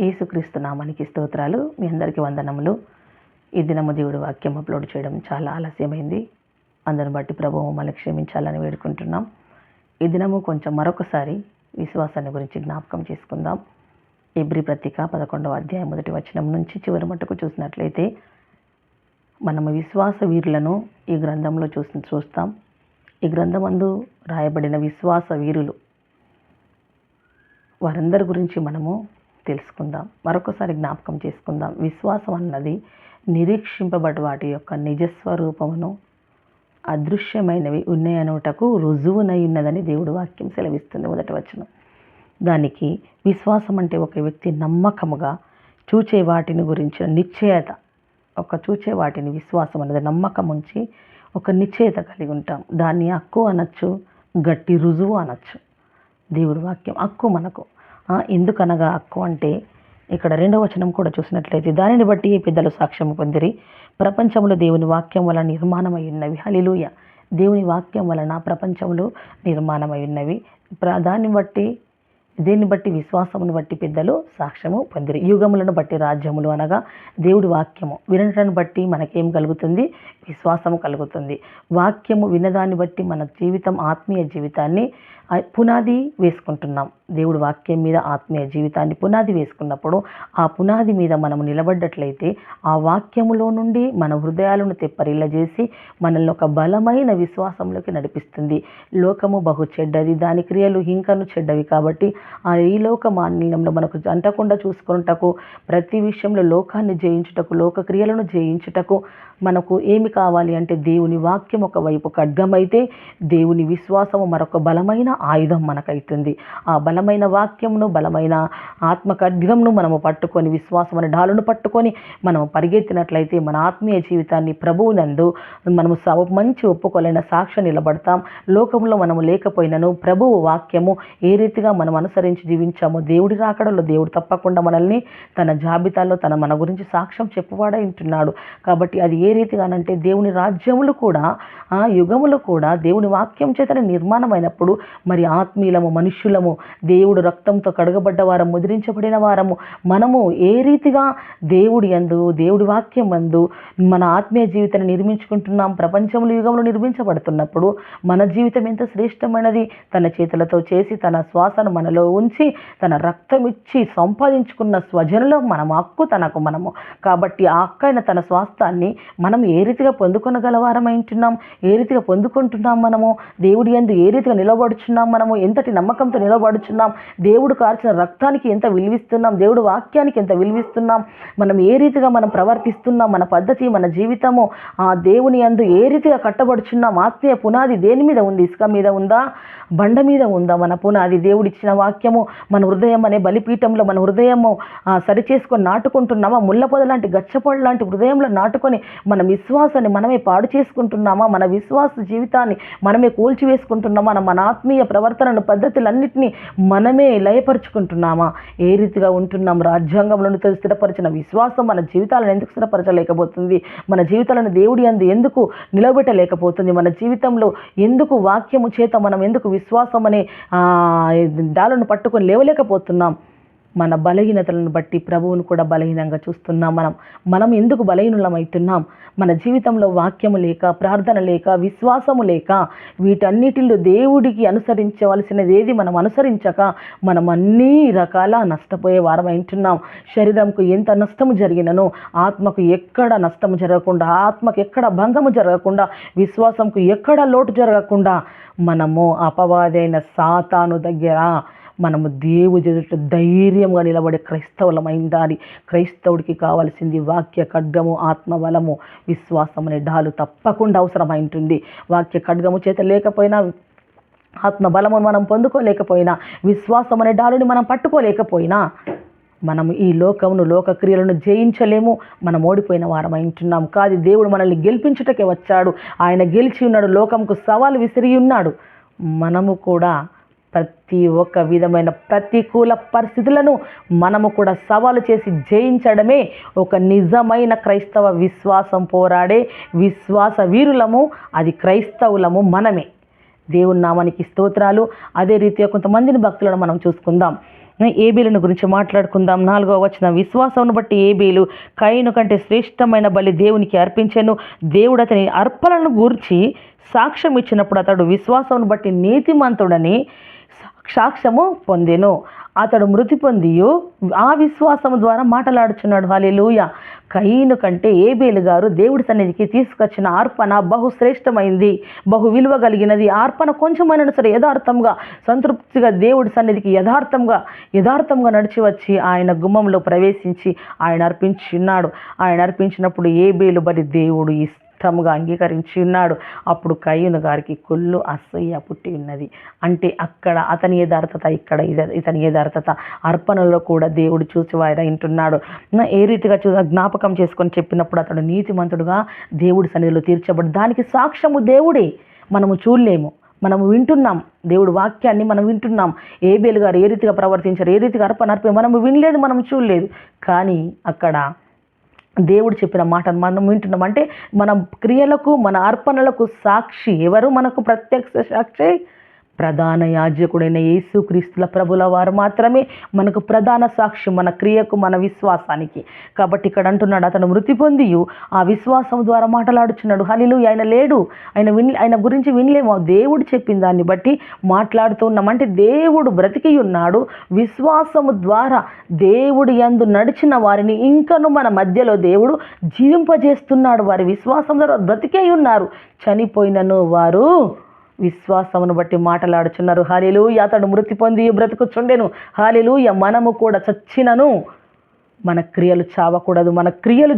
యేసుక్రీస్తు నామానికి స్తోత్రాలు. మీ అందరికీ వందనములు. ఈ దినము దేవుడు వాక్యం అప్లోడ్ చేయడం చాలా ఆలస్యమైంది. అందరిని బట్టి ప్రభు మమ్మల్ని క్షమించాలని వేడుకుంటున్నాం. ఈ దినము కొంచెం మరొకసారి విశ్వాసాన్ని గురించి జ్ఞాపకం చేసుకుందాం. ఎబ్రి పత్రిక పదకొండవ అధ్యాయం మొదటి వచనం నుంచి చివరి మటుకు చూసినట్లయితే మనము విశ్వాస వీరులను ఈ గ్రంథంలో చూసి చూస్తాం. ఈ గ్రంథమందు రాయబడిన విశ్వాస వీరులు వారందరి గురించి మనము తెలుసుకుందాం. మరొకసారి జ్ఞాపకం చేసుకుందాం. విశ్వాసం అన్నది నిరీక్షింపబడి వాటి యొక్క నిజస్వరూపమును అదృశ్యమైనవి ఉన్నాయనుటకు రుజువునై ఉన్నదని దేవుడు వాక్యం సెలవిస్తుంది మొదటి వచనం. దానికి విశ్వాసం అంటే ఒక వ్యక్తి నమ్మకముగా చూచే వాటిని గురించిన నిశ్చయత. ఒక చూచే వాటిని విశ్వాసం అనేది నమ్మకం ఉంచి ఒక నిశ్చయత కలిగి ఉంటాం. దాన్ని హక్కు అనొచ్చు గట్టి రుజువు అనొచ్చు. దేవుడి వాక్యం హక్కు మనకు. ఎందుకనగా అక్కు అంటే ఇక్కడ రెండవ వచనం కూడా చూసినట్లయితే దానిని బట్టి పెద్దలు సాక్ష్యం పొందిరి? ప్రపంచంలో దేవుని వాక్యం వలన నిర్మాణమై ఉన్నవి. హలిలుయ దేవుని వాక్యం వలన ప్రపంచంలో నిర్మాణమై ఉన్నవి. ప్ర- దాన్ని బట్టి దీన్ని బట్టి విశ్వాసమును బట్టి పెద్దలు సాక్ష్యము పొందిరి. యుగములను బట్టి రాజ్యములు అనగా దేవుడి వాక్యము. వినటాన్ని బట్టి మనకేం కలుగుతుంది? విశ్వాసము కలుగుతుంది. వాక్యము వినదాన్ని బట్టి మన జీవితం ఆత్మీయ జీవితాన్ని పునాది వేసుకుంటున్నాం. దేవుడు వాక్యం మీద ఆత్మీయ జీవితాన్ని పునాది వేసుకున్నప్పుడు ఆ పునాది మీద మనం నిలబడ్డట్లయితే ఆ వాక్యములో నుండి మన హృదయాలను తెప్పరిల్లజేసి మనల్ని ఒక బలమైన విశ్వాసంలోకి నడిపిస్తుంది. లోకము బహు చెడ్డది దాని క్రియలు ఇంకను చెడ్డవి కాబట్టి ఆ ఈ లోక మాన్యంలో మనకు అంటకుండా చూసుకున్నటకు ప్రతి విషయంలో లోకాన్ని జయించుటకు లోక క్రియలను జయించుటకు మనకు ఏమి కావాలి అంటే దేవుని వాక్యం ఒకవైపు ఖడ్గమైతే దేవుని విశ్వాసము మరొక బలమైన ఆయుధం మనకైతుంది. ఆ బలమైన వాక్యమును బలమైన ఆత్మ ఖడ్గంను మనము పట్టుకొని విశ్వాసం అనే డాలును పట్టుకొని మనం పరిగెత్తినట్లయితే మన ఆత్మీయ జీవితాన్ని ప్రభువునందు మనము స- మంచి ఒప్పుకోలేని సాక్ష్యం నిలబడతాం. లోకంలో మనము లేకపోయినను ప్రభువు వాక్యము ఏ రీతిగా మనం అనుసరించి జీవించామో దేవుడి రాకడలో దేవుడు తప్పకుండా మనల్ని తన జాబితాలో తన మన గురించి సాక్ష్యం చెప్పువాడే ఉంటున్నాడు. కాబట్టి అది ఏ ఏ రీతిగానంటే దేవుని రాజ్యములు కూడా ఆ యుగములు కూడా దేవుని వాక్యం చేతనే నిర్మాణమైనప్పుడు మరి ఆత్మీయులము మనుష్యులము దేవుడు రక్తంతో కడగబడ్డ వారం ముద్రించబడిన వారము మనము ఏ రీతిగా దేవుడి యందు దేవుడి వాక్యం అందు మన ఆత్మీయ జీవితాన్ని నిర్మించుకుంటున్నాం ప్రపంచంలో యుగంలో నిర్మించబడుతున్నప్పుడు మన జీవితం ఎంత శ్రేష్టమైనది? తన చేతులతో చేసి తన శ్వాసను మనలో ఉంచి తన రక్తం ఇచ్చి సంపాదించుకున్న స్వజనులో మనం హక్కు తనకు మనము. కాబట్టి ఆ హక్కైన తన స్వాస్థాన్ని మనం ఏ రీతిగా పొందుకొనగలవారమై ఉంటున్నాం? ఏ రీతిగా పొందుకుంటున్నాం మనము? దేవుడి యందు ఏ రీతిగా నిలబడుచున్నాం మనము? ఎంతటి నమ్మకంతో నిలబడుచున్నాం? దేవుడు కార్చిన రక్తానికి ఎంత విలువిస్తున్నాం? దేవుడు వాక్యానికి ఎంత విలువిస్తున్నాం? మనం ఏ రీతిగా మనం ప్రవర్తిస్తున్నాం? మన పద్ధతి మన జీవితము? ఆ దేవుని యందు ఏ రీతిగా కట్టబడుచున్నాం? ఆత్మీయ పునాది దేని మీద ఉంది? ఇసుక మీద ఉందా? బండ మీద ఉందా మన పునాది? దేవుడిచ్చిన వాక్యము మన హృదయం అనే బలిపీఠంలో మన హృదయము సరిచేసుకొని నాటుకుంటున్నామా? ముళ్ళపొద లాంటి గచ్చపొడ లాంటి హృదయంలో నాటుకొని మన విశ్వాసాన్ని మనమే పాడు చేసుకుంటున్నామా? మన విశ్వాస జీవితాన్ని మనమే కూల్చివేసుకుంటున్నామా? మన మన ఆత్మీయ ప్రవర్తనను పద్ధతులన్నింటినీ మనమే లయపరుచుకుంటున్నామా? ఏ రీతిగా ఉంటున్నాం? రాజ్యాంగంలో స్థిరపరిచిన విశ్వాసం మన జీవితాలను ఎందుకు స్థిరపరచలేకపోతుంది? మన జీవితాలను దేవుడి అందు ఎందుకు నిలబెట్టలేకపోతుంది? మన జీవితంలో ఎందుకు వాక్యము చేత మనం ఎందుకు విశ్వాసం అనే దాలను డాలను పట్టుకొని లేవలేకపోతున్నాం? మన బలహీనతలను బట్టి ప్రభువును కూడా బలహీనంగా చూస్తున్నాం మనం. మనం ఎందుకు బలహీనులమవుతున్నాం మన జీవితంలో వాక్యము లేక ప్రార్థన లేక విశ్వాసము లేక వీటన్నిటిలో దేవుడికి అనుసరించవలసినది ఏది మనం అనుసరించక మనం అన్ని రకాల నష్టపోయే వారం ఉంటున్నాం. శరీరంకు ఎంత నష్టము జరిగినను ఆత్మకు ఎక్కడ నష్టము జరగకుండా ఆత్మకు ఎక్కడ భంగము జరగకుండా విశ్వాసంకు ఎక్కడ లోటు జరగకుండా మనము అపవాదైన సాతాను దగ్గర మనము దేవుడు ఎదుట ధైర్యంగా నిలబడే క్రైస్తవులమై ఉండాలి క్రైస్తవుడికి కావాల్సింది వాక్య ఖడ్గము ఆత్మబలము విశ్వాసం అనే డాలు తప్పకుండా అవసరమై ఉంటుంది వాక్య ఖడ్గము చేత లేకపోయినా ఆత్మబలమును మనం పొందుకోలేకపోయినా విశ్వాసం అనే డాలుని మనం పట్టుకోలేకపోయినా మనం ఈ లోకమును లోకక్రియలను జయించలేము. మనం ఓడిపోయిన వారం ఉంటున్నాం. కాదు దేవుడు మనల్ని గెలిపించుటకే వచ్చాడు. ఆయన గెలిచి ఉన్నాడు. లోకంకు సవాలు విసిరి ఉన్నాడు. మనము కూడా ప్రతి ఒక్క విధమైన ప్రతికూల పరిస్థితులను మనము కూడా సవాలు చేసి జయించడమే ఒక నిజమైన క్రైస్తవ విశ్వాసం పోరాడే విశ్వాస వీరులము అది క్రైస్తవులము మనమే. దేవుని నామానికి స్తోత్రాలు. అదే రీతిగా కొంతమందిని భక్తులను మనం చూసుకుందాం. ఏబీలను గురించి మాట్లాడుకుందాం. నాలుగవ వచ్చిన విశ్వాసమును బట్టి ఏబీలు కైను కంటే శ్రేష్టమైన బలి దేవునికి అర్పించెను. దేవుడు అతని అర్పణను గూర్చి సాక్ష్యం ఇచ్చినప్పుడు అతడు విశ్వాసమును బట్టి నీతిమంతుడని సాక్ష్యము పొందెను. అతడు మృతి పొందియు. ఆ విశ్వాసము ద్వారా మాట్లాడుచున్నాడు. హాలేలుయ కయ్యను కంటే ఏబేలు గారు దేవుడి సన్నిధికి తీసుకొచ్చిన అర్పణ బహుశ్రేష్టమైంది. బహు విలువ కలిగినది. అర్పణ కొంచెమైనా సరే యథార్థంగా సంతృప్తిగా దేవుడి సన్నిధికి యథార్థంగా యథార్థంగా నడిచి వచ్చి ఆయన గుమ్మంలో ప్రవేశించి ఆయన అర్పించున్నాడు. ఆయన అర్పించినప్పుడు ఏబేలు బలి దేవుడు ఇష్టముగా అంగీకరించి ఉన్నాడు. అప్పుడు కయ్యను గారికి కుళ్ళు అసహ్య పుట్టి ఉన్నది. అంటే అక్కడ అతని యథార్థత ఇక్కడ ఇద- ఇతని యథార్థత అర్పణలో కూడా దేవుడు చూసి వాయిదా వింటున్నాడు. ఏ రీతిగా చూ జ్ఞాపకం చేసుకొని చెప్పినప్పుడు అతడు నీతిమంతుడుగా దేవుడి సన్నిధిలో తీర్చబడి దానికి సాక్ష్యము దేవుడే. మనము చూడలేము. మనము వింటున్నాం. దేవుడు వాక్యాన్ని మనం వింటున్నాం. ఏ బేలు గారు ఏ రీతిగా ప్రవర్తించారు? ఏ రీతిగా అర్పణ అర్పణ మనము వినలేదు మనం చూడలేదు. కానీ అక్కడ దేవుడు చెప్పిన మాట మనం వింటున్నాం. అంటే మన క్రియలకు మన అర్పణలకు సాక్షి ఎవరు? మనకు ప్రత్యక్ష సాక్షి ప్రధాన యాజకుడైన యేసుక్రీస్తుల ప్రభుల వారు మాత్రమే మనకు ప్రధాన సాక్షి మన క్రియకు మన విశ్వాసానికి. కాబట్టి ఇక్కడ అంటున్నాడు అతను మృతి పొంది ఆ విశ్వాసం ద్వారా మాట్లాడుచున్నాడు. హలిలు ఆయన లేడు. ఆయన విన్ ఆయన గురించి వినలేము. దేవుడు చెప్పిన దాన్ని బట్టి మాట్లాడుతూ ఉన్నామంటే దేవుడు బ్రతికి ఉన్నాడు. విశ్వాసము ద్వారా దేవుడు యందు నడిచిన వారిని ఇంకను మన మధ్యలో దేవుడు జీవింపజేస్తున్నాడు. వారి విశ్వాసం ద్వారా బ్రతికే ఉన్నారు. చనిపోయినను వారు విశ్వాసమును బట్టి మాటలాడుచున్నారు. హాలిలు అతడు మృతి పొంది బ్రతుకుచుండెను. హాలిలు మనము కూడా చచ్చినను. మన క్రియలు చావకూడదు. మన క్రియలు